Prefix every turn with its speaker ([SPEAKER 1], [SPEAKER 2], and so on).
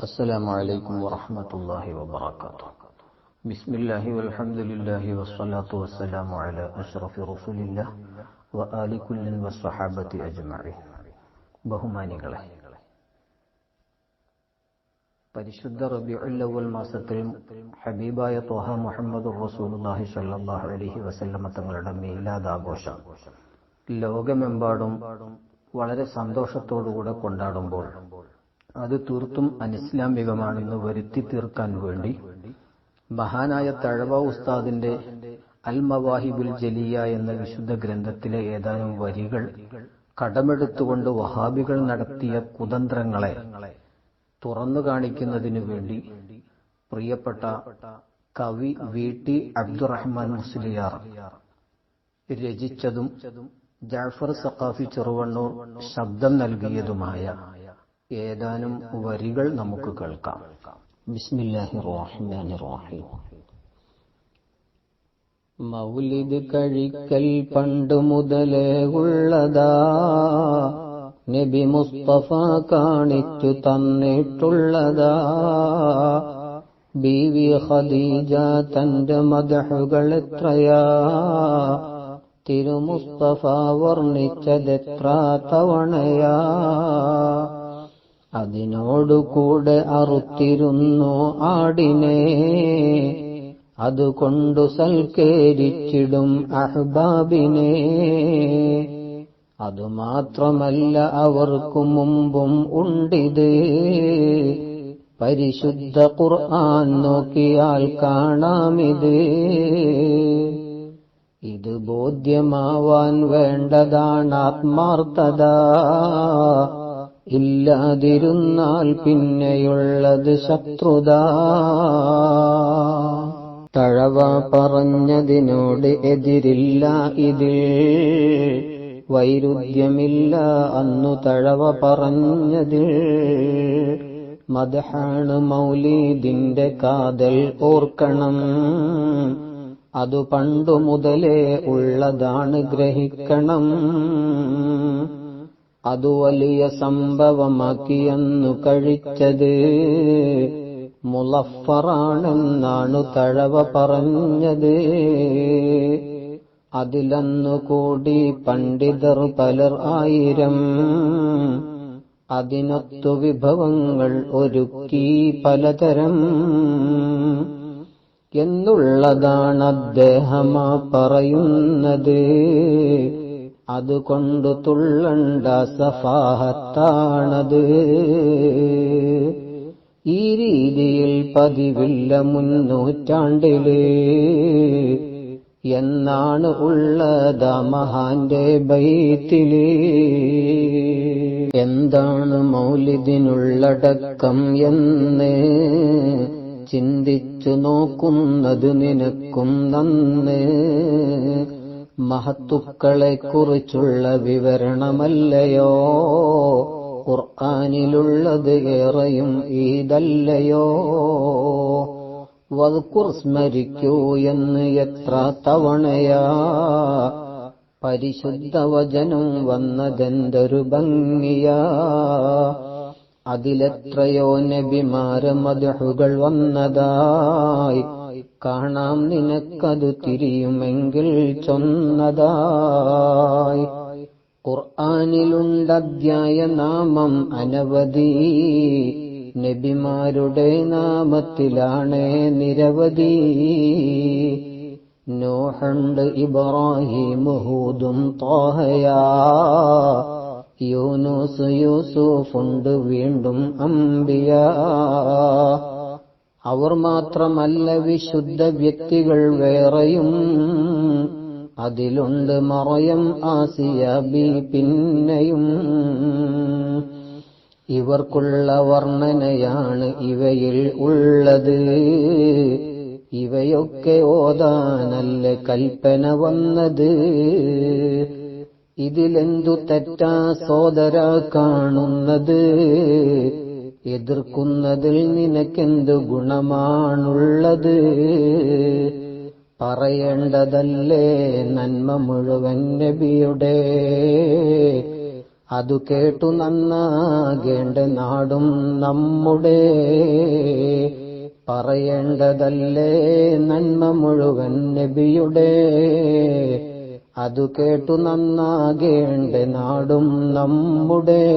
[SPEAKER 1] السلام عليكم ورحمة الله وبركاته بسم الله والحمد لله والصلاة والسلام على أشرف رسول الله وآل كل والصحابة أجمعين ബഹുമാനികളെ പരിശുദ്ധ റബിഉല്ലവൽ മാസത്തിൽ ഹബീബായ ത്വഹ മുഹമ്മദ് റസൂലുള്ളാഹി സ്വല്ലല്ലാഹു അലൈഹി വസല്ലമ തങ്ങളുടെ മീലാദ് ആഘോഷം ലോകമെമ്പാടും വളരെ സന്തോഷത്തോടുകൂടെ കൊണ്ടാടുമ്പോൾ അത് തീർത്തും അനിസ്ലാമികമാണെന്ന് വരുത്തി തീർക്കാൻ വേണ്ടി മഹാനായ തഴവ ഉസ്താദിന്റെ അൽ മവാഹിബുൽ ജലിയ എന്ന വിശുദ്ധ ഗ്രന്ഥത്തിലെ ഏതാനും വരികൾ കടമെടുത്തുകൊണ്ട് വഹാബികൾ നടത്തിയ കുതന്ത്രങ്ങളെ തുറന്നു കാണിക്കുന്നതിനു വേണ്ടി പ്രിയപ്പെട്ട കവി വി ടി അബ്ദുറഹ്മാൻ മുസ്ലിയാർ രചിച്ചതും ജാഫർ സഖാഫി ചെറുവണ്ണൂർ ശബ്ദം നൽകിയതുമായ ഏതാനും വരികൾ നമുക്ക് കേൾക്കാം. ബിസ്മില്ലാഹി റഹ്മാനി റഹീം മൗലിദ് കഴിക്കൽ പണ്ട് മുതലേ ഉള്ളതാ. നബി മുസ്തഫ കാണിച്ചു തന്നിട്ടുള്ളതാ. ബീവി ഖദീജ തന്റെ മദഹുകൾ എത്രയാ? തിരുമുസ്തഫ വർണിച്ചതെത്ര തവണയാ? അതിനോടുകൂടെ അറുത്തിരുന്നു ആടിനെ. അതുകൊണ്ടു സൽക്കേരിച്ചിടും അഹ്ബാബിനെ. അതുമാത്രമല്ല അവർക്കു മുമ്പും ഉണ്ടിത്. പരിശുദ്ധ ഖുർആൻ നോക്കിയാൽ കാണാമിത്. ഇത് ബോധ്യമാവാൻ വേണ്ടതാണ് ആത്മാർത്ഥത. ഇല്ലാതിരുന്നാൽ പിന്നെയുള്ളത് ശത്രുത. തഴവ പറഞ്ഞതിനോട് എതിരില്ല ഇതിൽ. വൈരുദ്ധ്യമില്ല അന്നു തഴവ പറഞ്ഞതിൽ. മദഹാണ് മൗലീദിന്റെ കാതൽ ഓർക്കണം. അതു പണ്ടു മുതലേ ഉള്ളതാണ് ഗ്രഹിക്കണം. അതു വലിയ സംഭവമാക്കിയെന്നു കഴിച്ചത്. മുളഫറാണെന്നാണു തഴവ പറഞ്ഞത്. അതിലന്നു കൂടി പണ്ഡിതർ പലർ ആയിരം. അതിനൊത്തു വിഭവങ്ങൾ ഒരുക്കി പലതരം. എന്നുള്ളതാണ് അദ്ദേഹമാ പറയുന്നത്. അതുകൊണ്ട് തുള്ളണ്ട സഫാഹത്താണത്. ഈ രീതിയിൽ പതിവില്ല മുന്നൂറ്റാണ്ടിൽ. എന്നാണ് ഉള്ളത് മഹാന്റെ ബൈത്തിൽ. എന്താണ് മൗലിദിനുള്ളടക്കം എന്ന് ചിന്തിച്ചു നോക്കുന്നത് നിനക്കും നന്ന്. മഹത്തുക്കളെ കുറിച്ചുള്ള വിവരണമല്ലയോ? ഖുർആാനിലുള്ളത് ഏറെയും ഈതല്ലയോ വൽക്കുർ സ്മരിക്കൂ എന്ന് എത്ര തവണയാ? പരിശുദ്ധ വചനം വന്നതെന്തൊരു ഭംഗിയാ? അതിലെത്രയോ നബിമാര വന്നതായി കാണാം നിനക്കതു തിരിയുമെങ്കിൽ ചൊന്നതായി. ഖുർആാനിലുണ്ടധ്യായ നാമം അനവധി. നബിമാരുടെ നാമത്തിലാണ് നിരവധി. നോഹണ്ട് ഇബ്രാഹിം ഹൂദും തോഹയാ. യൂനൂസ് യൂസുഫുണ്ട് വീണ്ടും അമ്പിയ അവർ മാത്രമല്ല വിശുദ്ധ വ്യക്തികൾ വേറെയും. അതിലുണ്ട് മറയം ആസിയ ബി പിന്നെയും. ഇവർക്കുള്ള വർണനയാണ് ഇവയിൽ ഉള്ളത്. ഇവയൊക്കെ ഓതാനല്ല കൽപ്പന വന്നത്. ഇതിലെന്തു തെറ്റാ സോദര കാണുന്നത്? എതിർക്കുന്നതിൽ നിനക്കെന്തു ഗുണമാണുള്ളത്? പറയേണ്ടതല്ലേ നന്മ മുഴുവൻ നബിയുടെ? അതു കേട്ടു നന്നാകേണ്ട നാടും നമ്മുടെ. പറയേണ്ടതല്ലേ നന്മ മുഴുവൻ നബിയുടെ? അതു കേട്ടു നന്നാകേണ്ട നാടും നമ്മുടെ.